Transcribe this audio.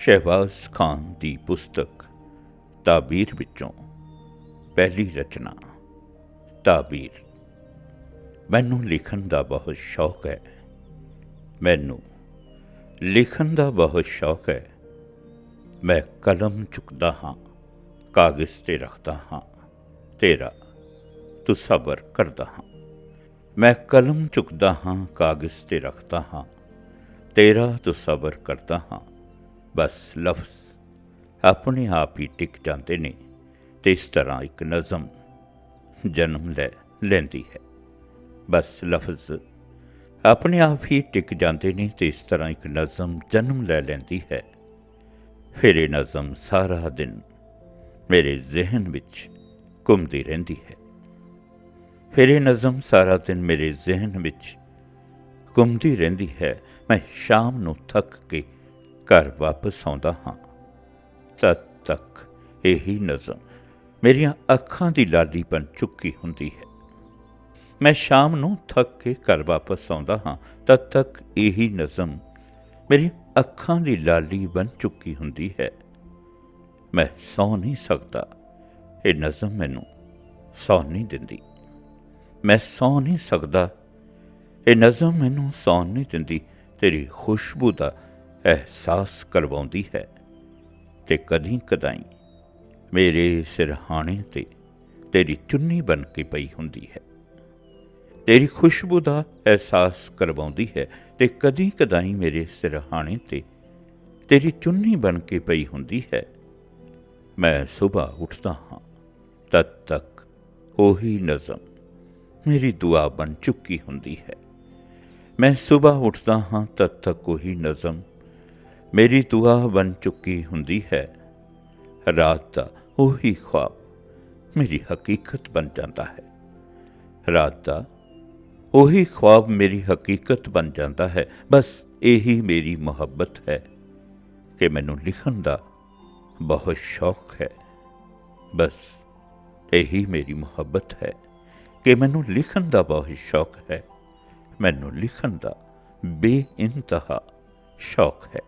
ਸ਼ਹਿਬਾਜ਼ ਖਾਨ ਦੀ ਪੁਸਤਕ ਤਾਬੀਰ ਵਿੱਚੋਂ ਪਹਿਲੀ ਰਚਨਾ, ਤਾਬੀਰ। ਮੈਨੂੰ ਲਿਖਣ ਦਾ ਬਹੁਤ ਸ਼ੌਕ ਹੈ। ਮੈਨੂੰ ਲਿਖਣ ਦਾ ਬਹੁਤ ਸ਼ੌਕ ਹੈ। ਮੈਂ ਕਲਮ ਚੁੱਕਦਾ ਹਾਂ, ਕਾਗਜ਼ ਤੇ ਰੱਖਦਾ ਹਾਂ, ਤੇਰਾ ਤੂੰ ਸਬਰ ਕਰਦਾ ਹਾਂ। ਮੈਂ ਕਲਮ ਚੁੱਕਦਾ ਹਾਂ, ਕਾਗਜ਼ ਤੇ ਰੱਖਦਾ ਹਾਂ, ਤੇਰਾ ਤੂੰ ਸਬਰ ਕਰਦਾ ਹਾਂ। ਬਸ ਲਫ਼ਜ਼ ਆਪਣੇ ਆਪ ਹੀ ਟਿਕ ਜਾਂਦੇ ਨੇ ਤੇ ਇਸ ਤਰ੍ਹਾਂ ਇੱਕ ਨਜ਼ਮ ਜਨਮ ਲੈ ਲੈਂਦੀ ਹੈ। ਬਸ ਲਫ਼ਜ਼ ਆਪਣੇ ਆਪ ਹੀ ਟਿਕ ਜਾਂਦੇ ਨੇ ਤੇ ਇਸ ਤਰ੍ਹਾਂ ਇੱਕ ਨਜ਼ਮ ਜਨਮ ਲੈ ਲੈਂਦੀ ਹੈ। ਫਿਰ ਇਹ ਨਜ਼ਮ ਸਾਰਾ ਦਿਨ ਮੇਰੇ ਜ਼ਿਹਨ ਵਿੱਚ ਘੁੰਮਦੀ ਰਹਿੰਦੀ ਹੈ। ਫਿਰ ਇਹ ਨਜ਼ਮ ਸਾਰਾ ਦਿਨ ਮੇਰੇ ਜ਼ਿਹਨ ਵਿੱਚ ਘੁੰਮਦੀ ਰਹਿੰਦੀ ਹੈ। ਮੈਂ ਸ਼ਾਮ ਨੂੰ ਥੱਕ ਕੇ ਘਰ ਵਾਪਸ ਆਉਂਦਾ ਹਾਂ। ਤਦ ਤੱਕ ਇਹੀ ਨਜ਼ਮ ਮੇਰੀਆਂ ਅੱਖਾਂ ਦੀ ਲਾਲੀ ਬਣ ਚੁੱਕੀ ਹੁੰਦੀ ਹੈ। ਮੈਂ ਸ਼ਾਮ ਨੂੰ ਥੱਕ ਕੇ ਘਰ ਵਾਪਸ ਆਉਂਦਾ ਹਾਂ, ਤਦ ਤੱਕ ਇਹੀ ਨਜ਼ਮ ਮੇਰੀ ਅੱਖਾਂ ਦੀ ਲਾਲੀ ਬਣ ਚੁੱਕੀ ਹੁੰਦੀ ਹੈ। ਮੈਂ ਸੌ ਨਹੀਂ ਸਕਦਾ। ਇਹ ਨਜ਼ਮ ਮੈਨੂੰ ਸੌ ਨਹੀਂ ਦਿੰਦੀ। ਮੈਂ ਸੌ ਨਹੀਂ ਸਕਦਾ। ਇਹ ਨਜ਼ਮ ਮੈਨੂੰ ਸੌਣ ਨਹੀਂ ਦਿੰਦੀ। ਤੇਰੀ ਖੁਸ਼ਬੂ ਦਾ ਅਹਿਸਾਸ ਕਰਵਾਉਂਦੀ ਹੈ ਤੇ ਕਦੀ ਕਦਾਈ ਮੇਰੇ ਸਿਰਹਾਣੇ ਤੇ ਤੇਰੀ ਚੁੰਨੀ ਬਣ ਕੇ ਪਈ ਹੁੰਦੀ ਹੈ। ਤੇਰੀ ਖੁਸ਼ਬੂ ਦਾ ਅਹਿਸਾਸ ਕਰਵਾਉਂਦੀ ਹੈ ਤੇ ਕਦੀ ਕਦਾਈ ਮੇਰੇ ਸਿਰਹਾਣੇ ਤੇ ਤੇਰੀ ਚੁੰਨੀ ਬਣ ਕੇ ਪਈ ਹੁੰਦੀ ਹੈ। ਮੈਂ ਸਵੇਰ ਉੱਠਦਾ ਹਾਂ, ਤਦ ਤੱਕ ਉਹੀ ਨਜ਼ਮ ਮੇਰੀ ਦੁਆ ਬਣ ਚੁੱਕੀ ਹੁੰਦੀ ਹੈ। ਮੈਂ ਸਵੇਰ ਉੱਠਦਾ ਹਾਂ, ਤਦ ਤੱਕ ਉਹੀ ਨਜ਼ਮ ਮੇਰੀ ਦੁਆ ਬਣ ਚੁੱਕੀ ਹੁੰਦੀ ਹੈ। ਰਾਤ ਦਾ ਉਹੀ ਖੁਆਬ ਮੇਰੀ ਹਕੀਕਤ ਬਣ ਜਾਂਦਾ ਹੈ। ਰਾਤ ਦਾ ਉਹੀ ਖੁਆਬ ਮੇਰੀ ਹਕੀਕਤ ਬਣ ਜਾਂਦਾ ਹੈ। ਬਸ ਇਹੀ ਮੇਰੀ ਮੁਹੱਬਤ ਹੈ ਕਿ ਮੈਨੂੰ ਲਿਖਣ ਦਾ ਬਹੁਤ ਸ਼ੌਕ ਹੈ। ਬਸ ਇਹੀ ਮੇਰੀ ਮੁਹੱਬਤ ਹੈ ਕਿ ਮੈਨੂੰ ਲਿਖਣ ਦਾ ਬਹੁਤ ਸ਼ੌਕ ਹੈ। ਮੈਨੂੰ ਲਿਖਣ ਦਾ ਬੇਇੰਤਹਾ ਸ਼ੌਕ ਹੈ।